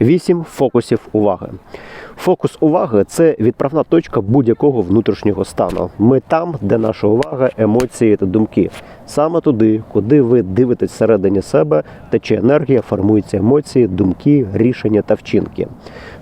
Вісім фокусів уваги. Фокус уваги це відправна точка будь-якого внутрішнього стану. Ми там, де наша увага, емоції та думки. Саме туди, куди ви дивитесь всередині себе, тече енергія, формуються емоції, думки, рішення та вчинки.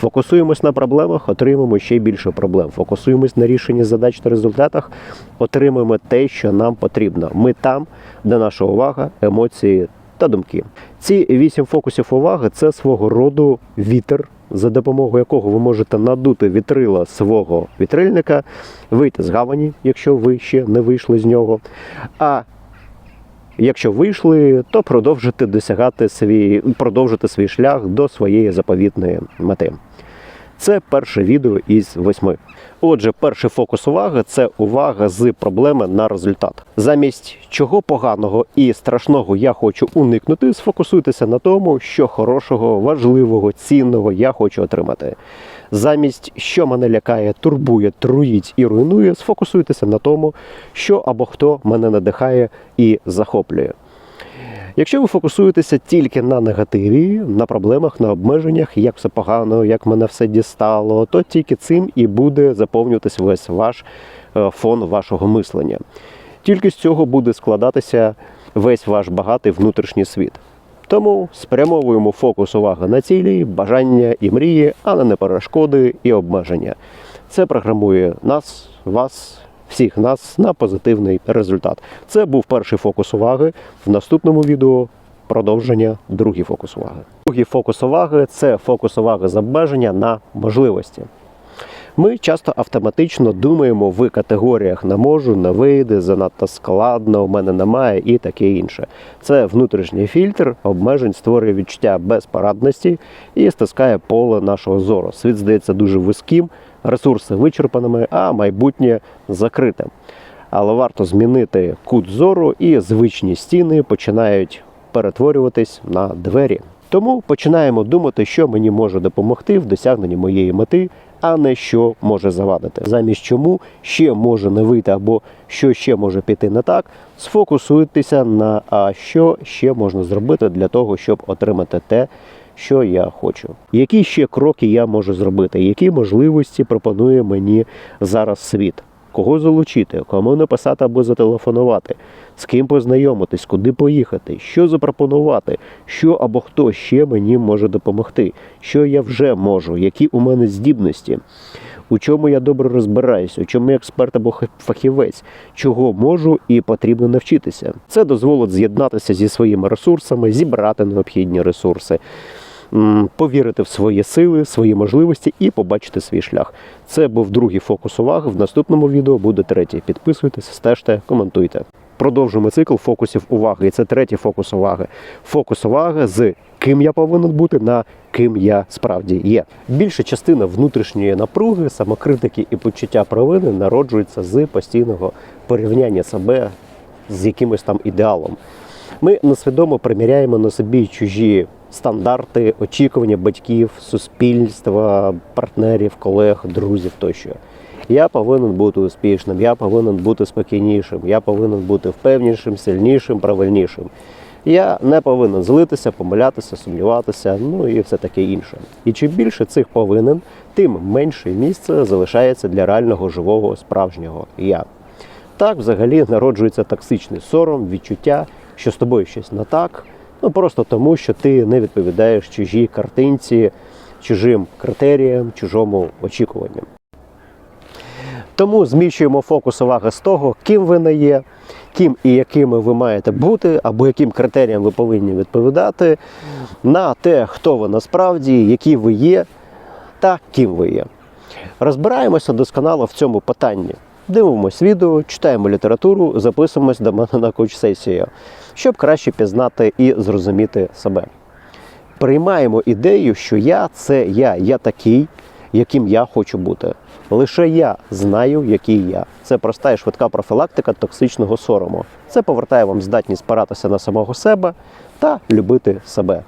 Фокусуємось на проблемах, отримуємо ще більше проблем. Фокусуємось на рішенні задач та результатах, отримуємо те, що нам потрібно. Ми там, де наша увага, емоції та думки. Ці вісім фокусів уваги це свого роду вітер, за допомогою якого ви можете надути вітрила свого вітрильника, вийти з гавані, якщо ви ще не вийшли з нього. А якщо вийшли, то продовжити досягати свій, продовжити свій шлях до своєї заповітної мети. Це перше відео із восьми. Отже, перший фокус уваги це увага з проблеми на результат. Замість чого поганого і страшного я хочу уникнути, сфокусуйтеся на тому, що хорошого, важливого, цінного я хочу отримати. Замість що мене лякає, турбує, труїть і руйнує, сфокусуйтеся на тому, що або хто мене надихає і захоплює. Якщо ви фокусуєтеся тільки на негативі, на проблемах, на обмеженнях, як все погано, як мене все дістало, то тільки цим і буде заповнюватися весь ваш е, фон вашого мислення. Тільки з цього буде складатися весь ваш багатий внутрішній світ. Тому спрямовуємо фокус уваги на цілі, бажання і мрії, а не на перешкоди і обмеження. Це програмує нас, вас, всіх нас на позитивний результат. Це був перший фокус уваги. В наступному відео продовження другий фокус уваги. Другий фокус уваги це фокус уваги з обмеження на можливості. Ми часто автоматично думаємо в категоріях не можу, не вийде, занадто складно, у мене немає і таке інше. Це внутрішній фільтр обмежень створює відчуття безпорадності і стискає поле нашого зору. Світ здається дуже вузьким, ресурси вичерпаними, а майбутнє закритим. Але варто змінити кут зору, і звичні стіни починають перетворюватись на двері. Тому починаємо думати, що мені може допомогти в досягненні моєї мети, а не що може завадити. Замість чому ще може не вийти або що ще може піти не так, сфокусуйтеся на а що ще можна зробити для того, щоб отримати те, що я хочу. Які ще кроки я можу зробити? Які можливості пропонує мені зараз світ? Кого залучити, кому написати або зателефонувати, з ким познайомитись, куди поїхати, що запропонувати, що або хто ще мені може допомогти, що я вже можу, які у мене здібності, у чому я добре розбираюсь, у чому я експерт або фахівець, чого можу і потрібно навчитися. Це дозволить з'єднатися зі своїми ресурсами, зібрати необхідні ресурси. Повірити в свої сили, свої можливості і побачити свій шлях. Це був другий фокус уваги. В наступному відео буде третій. Підписуйтесь, стежте, коментуйте. Продовжуємо цикл фокусів уваги. І це третій фокус уваги. Фокус уваги з ким я повинен бути на ким я справді є. Більша частина внутрішньої напруги, самокритики і почуття провини народжується з постійного порівняння себе з якимось там ідеалом. Ми несвідомо приміряємо на собі чужі стандарти, очікування батьків, суспільства, партнерів, колег, друзів тощо. Я повинен бути успішним, я повинен бути спокійнішим, я повинен бути впевнішим, сильнішим, правильнішим. Я не повинен злитися, помилятися, сумніватися, ну і все таке інше. І чим більше цих повинен, тим менше місце залишається для реального живого справжнього я. Так взагалі народжується токсичний сором, відчуття, що з тобою щось не так, ну просто тому, що ти не відповідаєш чужій картинці, чужим критеріям, чужому очікуванням. Тому зміщуємо фокус уваги з того, ким ви не є, ким і якими ви маєте бути, або яким критеріям ви повинні відповідати, на те, хто ви насправді, які ви є та ким ви є. Розбираємося досконало в цьому питанні. Дивимось відео, читаємо літературу, записуємось до мене на коуч-сесію, щоб краще пізнати і зрозуміти себе. Приймаємо ідею, що я це я, я такий, яким я хочу бути. Лише я знаю, який я. Це проста і швидка профілактика токсичного сорому. Це повертає вам здатність спиратися на самого себе та любити себе.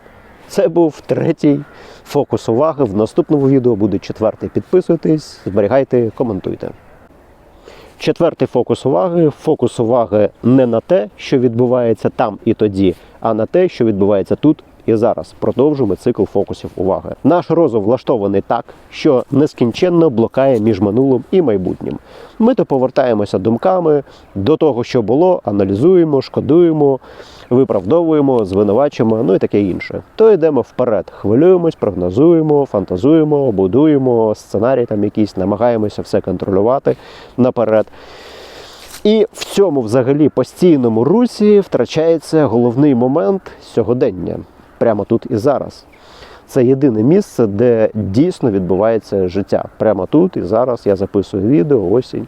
Це був третій фокус уваги. В наступному відео буде четвертий. Підписуйтесь, зберігайте, коментуйте. Четвертий фокус уваги. Фокус уваги не на те, що відбувається там і тоді, а на те, що відбувається тут і зараз. Продовжуємо цикл фокусів уваги. Наш розум влаштований так, що нескінченно блокає між минулим і майбутнім. Ми то повертаємося думками до того, що було, аналізуємо, шкодуємо, виправдовуємо, звинувачуємо, ну і таке інше. То йдемо вперед, хвилюємось, прогнозуємо, фантазуємо, будуємо сценарій там якийсь, намагаємося все контролювати наперед. І в цьому взагалі постійному русі втрачається головний момент сьогодення, прямо тут і зараз. Це єдине місце, де дійсно відбувається життя. Прямо тут і зараз я записую відео, осінь.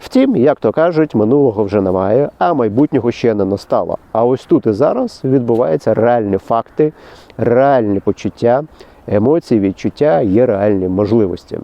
Втім, як то кажуть, минулого вже немає, а майбутнього ще не настало. А ось тут і зараз відбуваються реальні факти, реальні почуття, емоції, відчуття, є реальні можливості.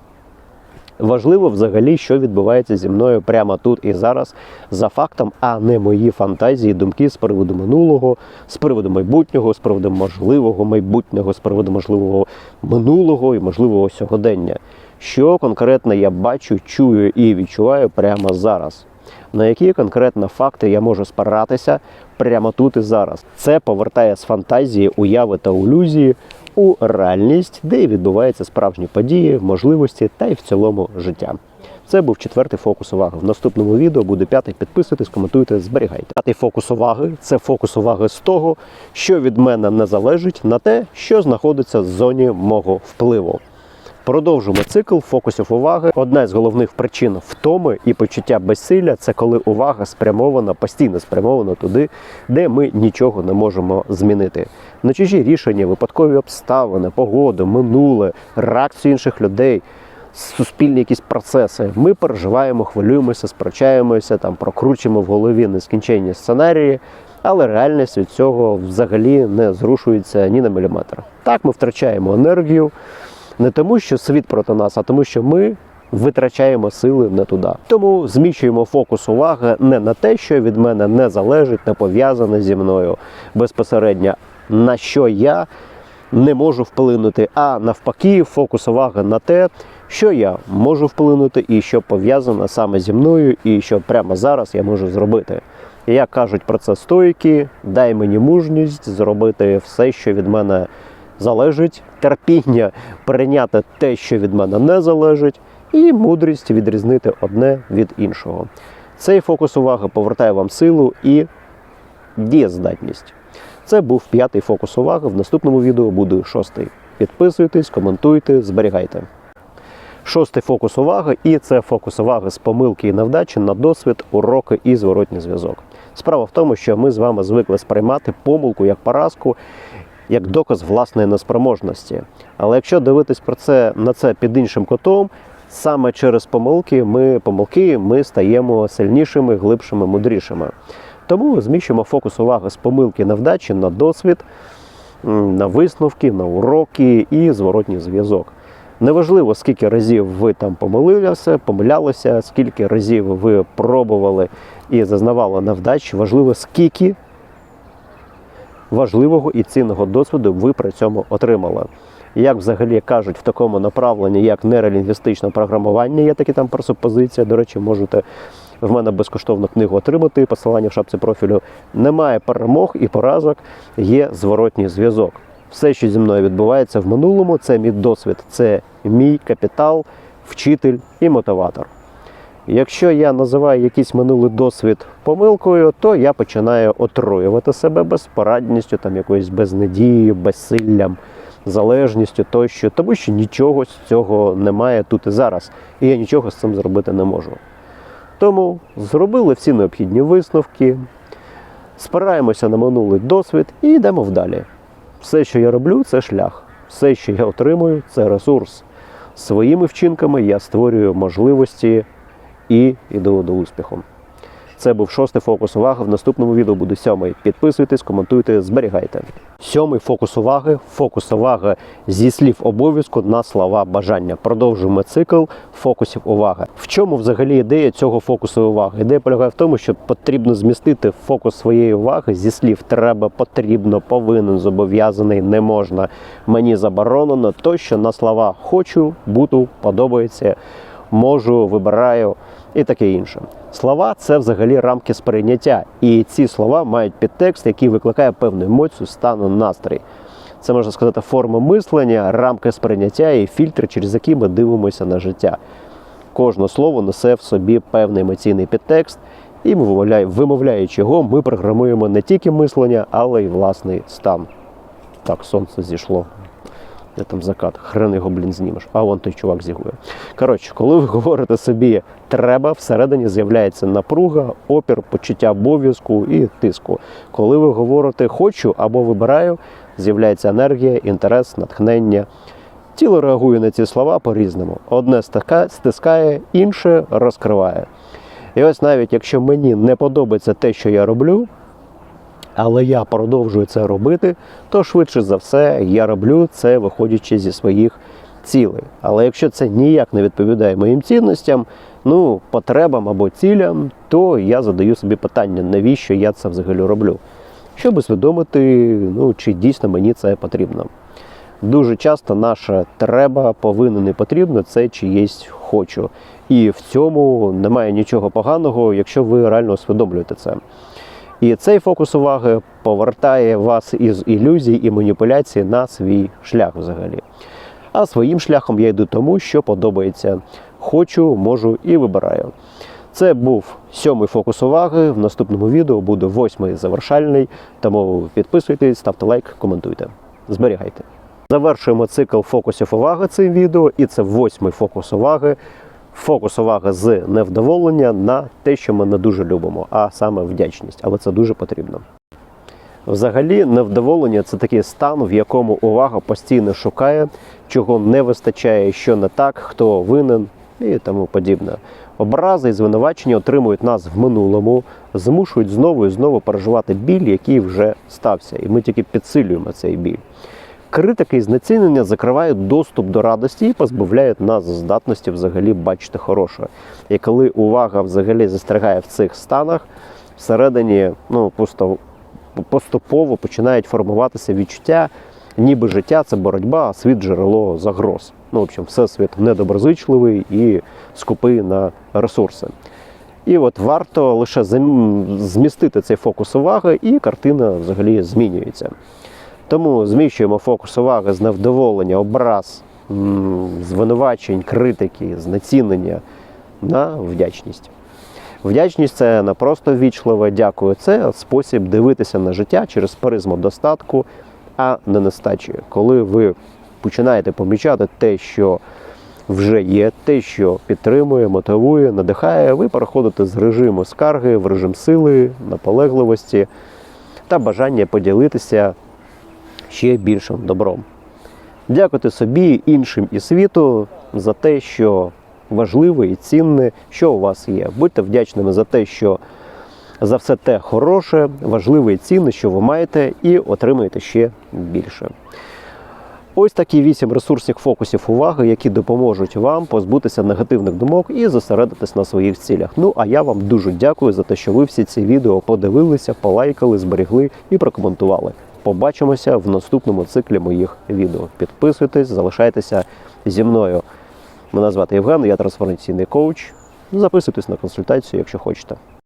Важливо взагалі, що відбувається зі мною прямо тут і зараз за фактом, а не мої фантазії, думки з приводу минулого, з приводу майбутнього, з приводу можливого майбутнього, з приводу можливого минулого і можливого сьогодення. Що конкретно я бачу, чую і відчуваю прямо зараз. На які конкретно факти я можу спиратися прямо тут і зараз. Це повертає з фантазії, уяви та ілюзії у реальність, де і відбуваються справжні події, можливості та й в цілому життя. Це був четвертий фокус уваги. В наступному відео буде п'ятий. Підписуйтесь, коментуйте, зберігайте. П'ятий фокус уваги це фокус уваги з того, що від мене не залежить, на те, що знаходиться в зоні мого впливу. Продовжуємо цикл фокусів уваги. Одна з головних причин втоми і почуття безсилля це коли увага спрямована, постійно спрямована туди, де ми нічого не можемо змінити. На чужі рішення, випадкові обставини, погоду, минуле, реакцію інших людей. Суспільні якісь процеси. Ми переживаємо, хвилюємося, сперечаємося, там прокручуємо в голові нескінченні сценарії, але реальність від цього взагалі не зрушується ні на міліметр. Так ми втрачаємо енергію, не тому, що світ проти нас, а тому, що ми витрачаємо сили не туди. Тому зміщуємо фокус уваги не на те, що від мене не залежить, не пов'язане зі мною безпосередньо, на що я не можу вплинути, а навпаки, фокус уваги на те, що я можу вплинути, і що пов'язано саме зі мною, і що прямо зараз я можу зробити. Як кажуть про це стойки, дай мені мужність зробити все, що від мене залежить, терпіння прийняти те, що від мене не залежить, і мудрість відрізнити одне від іншого. Цей фокус уваги повертає вам силу і дієздатність. Це був п'ятий фокус уваги. В наступному відео буде шостий. Підписуйтесь, коментуйте, зберігайте. Шостий фокус уваги, і це фокус уваги з помилки і невдачі на досвід, уроки і зворотній зв'язок. Справа в тому, що ми з вами звикли сприймати помилку як поразку, як доказ власної неспроможності. Але якщо дивитись про це на це під іншим котом, саме через помилки ми помилки ми стаємо сильнішими, глибшими, мудрішими. Тому зміщуємо фокус уваги з помилки невдачі на досвід, на висновки, на уроки і зворотній зв'язок. Неважливо, скільки разів ви там помилилися, помилялися, скільки разів ви пробували і зазнавали невдач, важливо, скільки важливого і цінного досвіду ви при цьому отримали. Як взагалі кажуть в такому направленні, як нейролінгвістичне програмування, є такі там пресупозиція. До речі, можете в мене безкоштовну книгу отримати, посилання в шапці профілю. Немає перемог і поразок, є зворотній зв'язок. Все, що зі мною відбувається в минулому, це мій досвід, це мій капітал, вчитель і мотиватор. Якщо я називаю якийсь минулий досвід помилкою, то я починаю отруювати себе безпорадністю, там якоюсь безнадією, безсиллям, залежністю тощо, тому що нічого з цього немає тут і зараз, і я нічого з цим зробити не можу. Тому зробили всі необхідні висновки, спираємося на минулий досвід і йдемо вдалі. Все, що я роблю, це шлях. Все, що я отримую, це ресурс. Своїми вчинками я створюю можливості і йду до успіху. Це був шостий фокус уваги. В наступному відео буде сьомий. Підписуйтесь, коментуйте, зберігайте. Сьомий фокус уваги фокус уваги зі слів обов'язку на слова бажання. Продовжуємо цикл фокусів уваги. В чому взагалі ідея цього фокусу уваги? Ідея полягає в тому, що потрібно змістити фокус своєї уваги зі слів треба, потрібно, повинен, зобов'язаний, не можна. Мені заборонено тощо на слова хочу, буду, подобається, можу, вибираю і таке інше. Слова це взагалі рамки сприйняття, і ці слова мають підтекст, який викликає певну емоцію, стану, настрій. Це можна сказати форма мислення, рамки сприйняття і фільтри, через які ми дивимося на життя. Кожне слово несе в собі певний емоційний підтекст, і вимовляючи його, ми програмуємо не тільки мислення, але й власний стан. Так, сонце зійшло. Де там закат? Хрен його, блін, знімеш. А вон той чувак зігує. Коротше, коли ви говорите собі треба, всередині з'являється напруга, опір, почуття обов'язку і тиску. Коли ви говорите хочу або вибираю, з'являється енергія, інтерес, натхнення. Тіло реагує на ці слова по-різному. Одне стискає, інше розкриває. І ось навіть якщо мені не подобається те, що я роблю, але я продовжую це робити, то швидше за все я роблю це виходячи зі своїх цілей. Але якщо це ніяк не відповідає моїм цінностям, ну, потребам або цілям, то я задаю собі питання, навіщо я це взагалі роблю, щоб усвідомити, ну, чи дійсно мені це потрібно. Дуже часто наше треба, повинен і потрібно це чиєсь хочу. І в цьому немає нічого поганого, якщо ви реально усвідомлюєте це. І цей фокус уваги повертає вас із ілюзій і маніпуляцій на свій шлях взагалі. А своїм шляхом я йду тому, що подобається. Хочу, можу і вибираю. Це був сьомий фокус уваги. В наступному відео буде восьмий завершальний. Тому підписуйтесь, ставте лайк, коментуйте. Зберігайте. Завершуємо цикл фокусів уваги цим відео, і це восьмий фокус уваги. Фокус уваги з невдоволення на те, що ми не дуже любимо, а саме вдячність. Але це дуже потрібно. Взагалі, невдоволення це такий стан, в якому увага постійно шукає, чого не вистачає, що не так, хто винен і тому подібне. Образи і звинувачення отримують нас в минулому, змушують знову і знову переживати біль, який вже стався, і ми тільки підсилюємо цей біль. Критики і знецінення закривають доступ до радості і позбавляють нас здатності взагалі бачити хороше. І коли увага взагалі застрягає в цих станах, всередині ну, просто поступово починають формуватися відчуття, ніби життя це боротьба, а світ джерело загроз. Ну, в общем, всесвіт недоброзичливий і скупий на ресурси. І от варто лише змістити цей фокус уваги, і картина взагалі змінюється. Тому зміщуємо фокус уваги з невдоволення, образ, звинувачень, критики, знецінення на вдячність. Вдячність це не просто ввічливе дякую, це спосіб дивитися на життя через призму достатку, а не нестачі. Коли ви починаєте помічати те, що вже є, те, що підтримує, мотивує, надихає, ви переходите з режиму скарги в режим сили, наполегливості та бажання поділитися ще більшим добром. Дякуйте собі, іншим і світу за те, що важливе і цінне, що у вас є. Будьте вдячними за те, що за все те хороше, важливе і цінне, що ви маєте, і отримаєте ще більше. Ось такі вісім ресурсних фокусів уваги, які допоможуть вам позбутися негативних думок і зосередитись на своїх цілях. Ну а я вам дуже дякую за те, що ви всі ці відео подивилися, полайкали, зберігли і прокоментували. Побачимося в наступному циклі моїх відео. Підписуйтесь, залишайтеся зі мною. Мене звати Євген, я трансформаційний коуч. Записуйтесь на консультацію, якщо хочете.